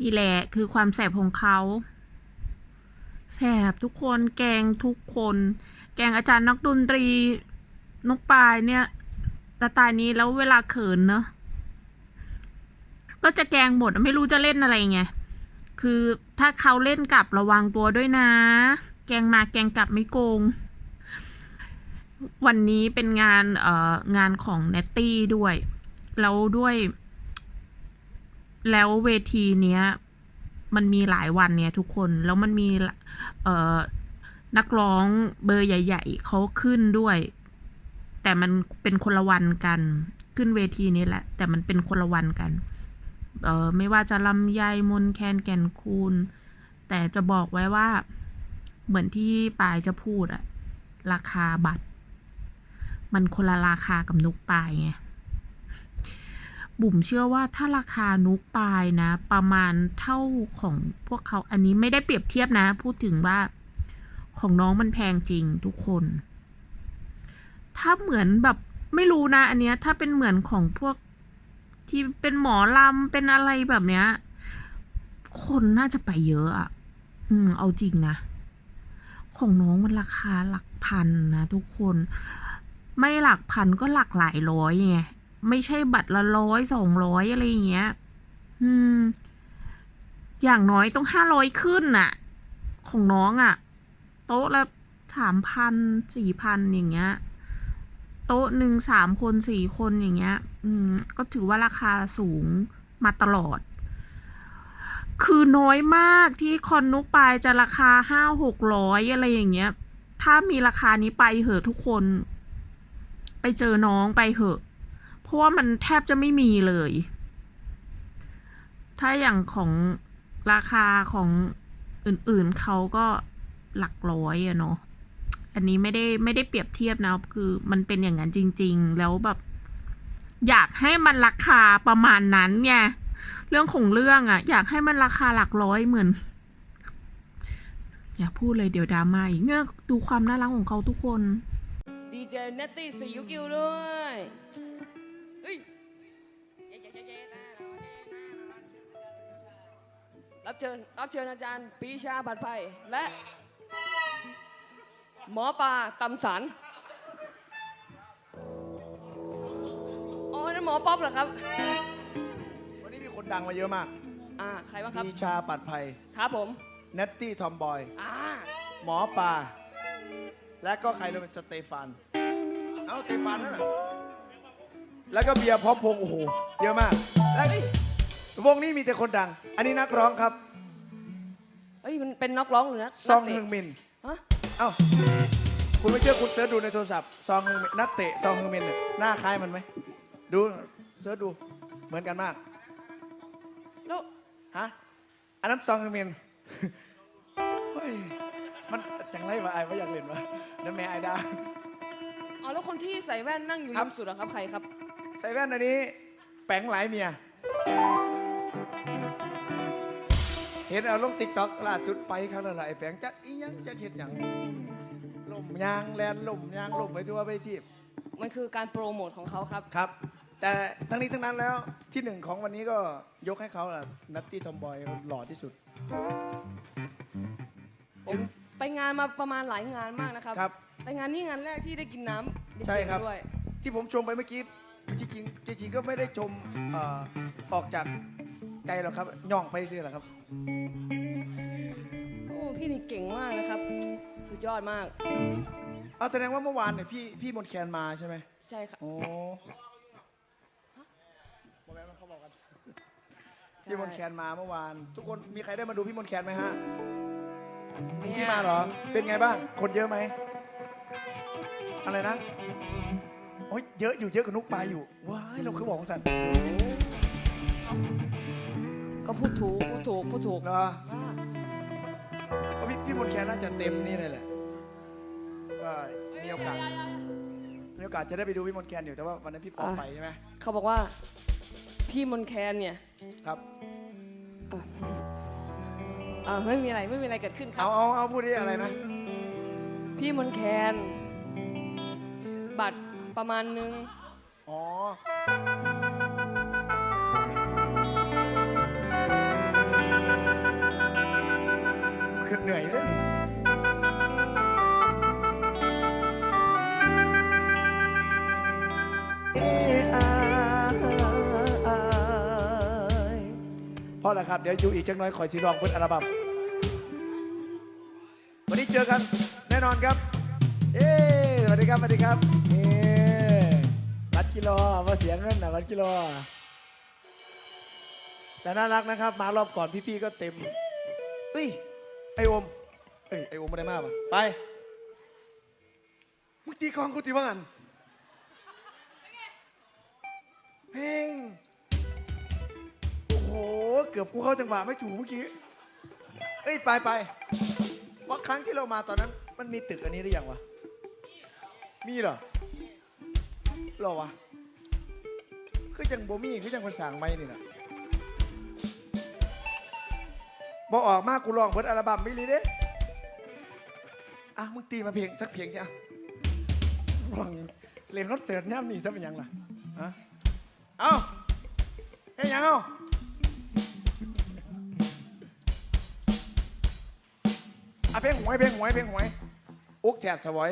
นี่แหละคือความแสบของเขาแสบทุกคนแกงทุกคน แกงอาจารย์นักดนตรีนกปลายเนี่ยสไตล์นี้แล้วเวลาเขินเนอะก็จะแกงหมดไม่รู้จะเล่นอะไรไงคือถ้าเขาเล่นกลับระวังตัวด้วยนะ แกงมาแกงกลับไม่โกง วันนี้เป็นงานเอ่องานของเนตตี้ด้วย แล้วด้วย แล้วเวทีเนี้ย มันมีหลายวันเนี่ยทุกคนแล้วมันมีเอ่อนักร้องเบอร์ใหญ่ ๆเขาขึ้นด้วย แต่มันเป็นคนละวันกันขึ้นเวทีนี้แหละ แต่มันเป็นคนละวันกันเอ่อไม่ว่าจะลำไยมนแคนแก่นคูณแต่จะบอกไว้ว่าเหมือนที่ปายจะพูดอะราคาบัตร มันคนละราคากับนุกปายไง บุ๋มเชื่อว่าถ้าราคานุกปลายนะ ประมาณเท่าของพวกเขาอันนี้ไม่ได้เปรียบเทียบนะ พูดถึงว่าของน้องมันแพงจริงทุกคน ถ้าเหมือนแบบไม่รู้นะ อันเนี้ยถ้าเป็นเหมือนของพวกที่เป็นหมอลำเป็นอะไรแบบเนี้ย คนน่าจะไปเยอะอะ อืม เอาจริงนะ ของน้องมันราคาหลักพันนะทุกคน ไม่หลักพันก็หลักหลายร้อยไง ไม่ใช่บัตรละร้อยสองร้อยอะไรอย่างเงี้ย อืม อย่างน้อยต้องห้าร้อยขึ้นน่ะ ของน้องอะ่ะ โต๊ะละสามพันสี่พันอย่างเงี้ย โต๊ะหนึ่งสามคนสี่คนอย่างเงี้ย อืม ก็ถือว่าราคาสูงมาตลอด คือน้อยมากที่คอนนุกปายจะราคาห้าหกร้อยอะไรอย่างเงี้ย ถ้ามีราคานี้ไปเหอะทุกคน ไปเจอน้องไปเหอะ เพราะว่ามันแทบจะไม่มีเลย ถ้าอย่างของราคาของอื่นๆเขาก็หลักร้อยอะเนาะ อันนี้ไม่ได้ไม่ได้เปรียบเทียบนะ คือมันเป็นอย่างนั้นจริง ๆ แล้วแบบ อยากให้มันราคาประมาณนั้นไง เรื่องของเรื่องอะอยากให้มันราคาหลักร้อยเหมือน อย่าพูดเลยเดี๋ยวดราม่าอีกเนี่ยดูความน่ารักของเขาทุกคน ดีเจเนตตี้สยุกิวด้วย เฮ้ยรับเชิญรับเชิญอาจารย์ปรีชาบัตรไพและ หมอปลาตำสันอ๋อนั่นหมอป๊อปเหรอครับวันนี้มีคนดังมาเยอะมากอ่าใครบ้างครับมีชาปัดภัยครับผมเนตตี้ทอมบอย อ่าหมอปลาและก็ใครรู้เป็นสเตฟาน เอ้าสเตฟานนั่นน่ะ แล้วก็เบียร์พร้อมพงษ์โอ้โหเยอะมากและวงนี้มีแต่คนดัง อันนี้นักร้องครับเอ้ยมันเป็นนักร้องหรือนักซองนักฮึเตะงมินฮะเอ้าคุณไม่เชื่อคุณเสิร์ชดูในโทรศัพท์ซองฮึงมินนักเตะซองฮึงมินน่ะหน้าคล้ายมันไหมดูเสิร์ชดูเหมือนกันมากแล้วฮะอันนั้นซองฮึงมินเฮ้ยมันจังไรวะไอ้ไม่อยากเล่นวะนั่นแม่ไอ้ดา อ๋อแล้วคนที่ใส่แว่นนั่งอยู่ครัริบมสุดอะครับใครครับ ใส่แว่นอันนี้ แป้งหลายเมีย เห็นเอาลงติ๊กต็อกล่าสุดไปเขาแล้วล่ะไอ้แป้งจักอีหยังจักเห็นหยังล่มยางแลนล่มยางล่มไปทั่วไปที่มันคือการโปรโมทของเขาครับ ครับ แต่ทั้งนี้ทั้งนั้นแล้วที่หนึ่งของวันนี้ก็ยกให้เขาล่ะนัตตี้ทอมบอยหล่อที่สุด ผมไปงานมาประมาณหลายงานมากนะครับ ครับแต่งานนี้งานแรกที่ได้กินน้ำเด็กๆใช่ครับ ด้วย ที่ผมชมไปเมื่อกี้ จริงๆจริงๆก็ไม่ได้ชมเอ่อออกจากใจหรอกครับย่องไปซื้อหรอกครับ โอ้พี่นี่เก่งมากนะครับ สุดยอดมาก เอาแสดงว่าเมื่อวานเนี่ยพี่พี่มนต์แคนมาใช่ไหมใช่ครับโอ้พี่มนต์แคนมาเมื่อวาน ทุกคนมีใครได้มาดูพี่มนต์แคนไหมฮะเนี่ยพี่มาเหรอเป็นไงบ้าง คนเยอะไหมอะไรนะ โอ้ยเยอะอยู่เยอะกว่านุกปลายอยู่ ว้ายเราคือบอกของสันก็พูดถูกพูดถูกพูดถูกเหรอเพราะพี่พี่มนต์แคนน่าจะเต็มนี่เลยแหละก็มีโอกาสมีโอกาสจะได้ไปดูพี่มนต์แคนอยู่แต่ว่าวันนั้นพี่ปอกไปใช่ไหมเขาบอกว่า พี่มนแคนเนี่ยครับอ่าไม่มีอะไรไม่มีอะไรเกิดขึ้นครัเอาบเอาเอาพูดดิอะไรนะ พี่มนแคน บัตร ประมาณนึง อ๋อเหนื่อยเลยเออายพอแล้วครับ เดี๋ยวอยู่อีกจังน้อยคอยสิลองเพิ่นอัลบั้มวันนี้เจอกันแน่นอนครับ เอ้สวัสดีครับ สวัสดีครับนี่ กิโลมาเสียงนั่นนะวัดกิโล แต่น่ารักนะครับ มารอบก่อนพี่ๆก็เต็มเอ้ยไอโอมเอ้ยไอโอมไม่ได้มากป่ะไปมึงตีกลองกูตีว่างันเพลงโอ้โห เกือบกูเข้าจังหวะไม่ถูกเมื่อกี้เอ้ยไปไปว่าครั้งที่เรามาตอนนั้น มันมีตึกอันนี้หรือยังวะ มีเหรอหรอวะ คือจังโบมี่คือจังคนสั่งไม่นี่นะบอออกมากกูลองเบิดอัลบั้มไม่เลยเด้อะมึงตีมาเพลงสักเพลงจ้ะลองเล่นคอนเสิร์ตย่ำนี่ซะเป็นยังล่ะฮะเอ้าเฮ้ยยังเอ้าอะเพลงหวยเพลงหวยเพลงหวยอุกแฉดสวย